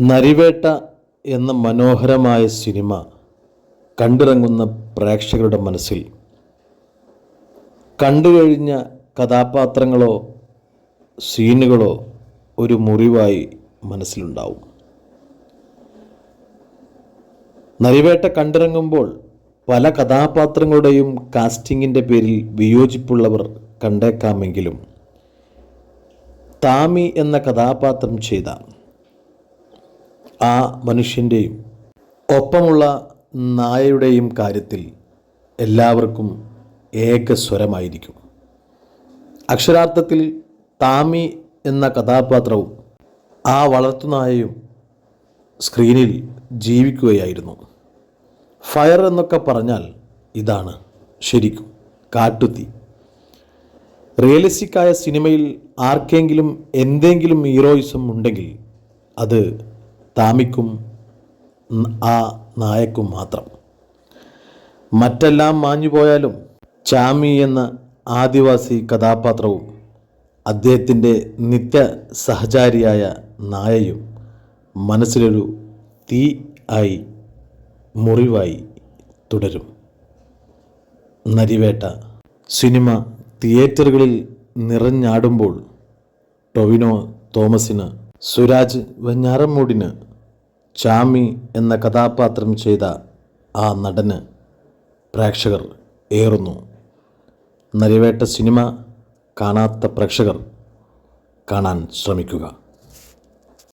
നരിവേട്ട എന്ന മനോഹരമായ സിനിമ കണ്ടിറങ്ങുന്ന പ്രേക്ഷകരുടെ മനസ്സിൽ. കണ്ടുകഴിഞ്ഞ കഥാപാത്രങ്ങളോ സീനുകളോ ഒരു മുറിവായി മനസ്സിലുണ്ടാവും. നരിവേട്ട കണ്ടിറങ്ങുമ്പോൾ പല കഥാപാത്രങ്ങളുടെയും കാസ്റ്റിങ്ങിന്റെ പേരിൽ വിയോജിപ്പുള്ളവർ കണ്ടേക്കാമെങ്കിലും താമി എന്ന കഥാപാത്രം ചെയ്ത ആ മനുഷ്യന്റെയും ഒപ്പമുള്ള നായയുടെയും കാര്യത്തിൽ എല്ലാവർക്കും ഏകസ്വരമായിരിക്കും അക്ഷരാർത്ഥത്തിൽ താമി എന്ന കഥാപാത്രവും ആ വളർത്തുനായയും സ്ക്രീനിൽ ജീവിക്കുകയായിരുന്നു. ഫയർ എന്നൊക്കെ പറഞ്ഞാൽ ഇതാണ് ശരിക്കും കാട്ടുതീ. റിയലിസ്റ്റിക്കായ സിനിമയിൽ ആർക്കെങ്കിലും എന്തെങ്കിലും ഹീറോയിസം ഉണ്ടെങ്കിൽ അത് താമിക്കും ആ നായക്കും മാത്രം. മറ്റെല്ലാം മാഞ്ഞുപോയാലും ചാമി എന്ന ആദിവാസി കഥാപാത്രവും അദ്ദേഹത്തിന്റെ നിത്യ സഹചാരിയായ നായയും മനസ്സിലൊരു തീ ആയി മുറിവായി തുടരും. നരിവേട്ട സിനിമ തിയേറ്ററുകളിൽ നിറഞ്ഞാടുമ്പോൾ ടൊവിനോ തോമസിന് സുരാജ് വെഞ്ഞാറമ്മൂടിന് ചാമി എന്ന കഥാപാത്രം ചെയ്ത ആ നടന് പ്രേക്ഷകർ ഏറുന്നു. നരിവേട്ട സിനിമ കാണാത്ത പ്രേക്ഷകർ കാണാൻ ശ്രമിക്കുക.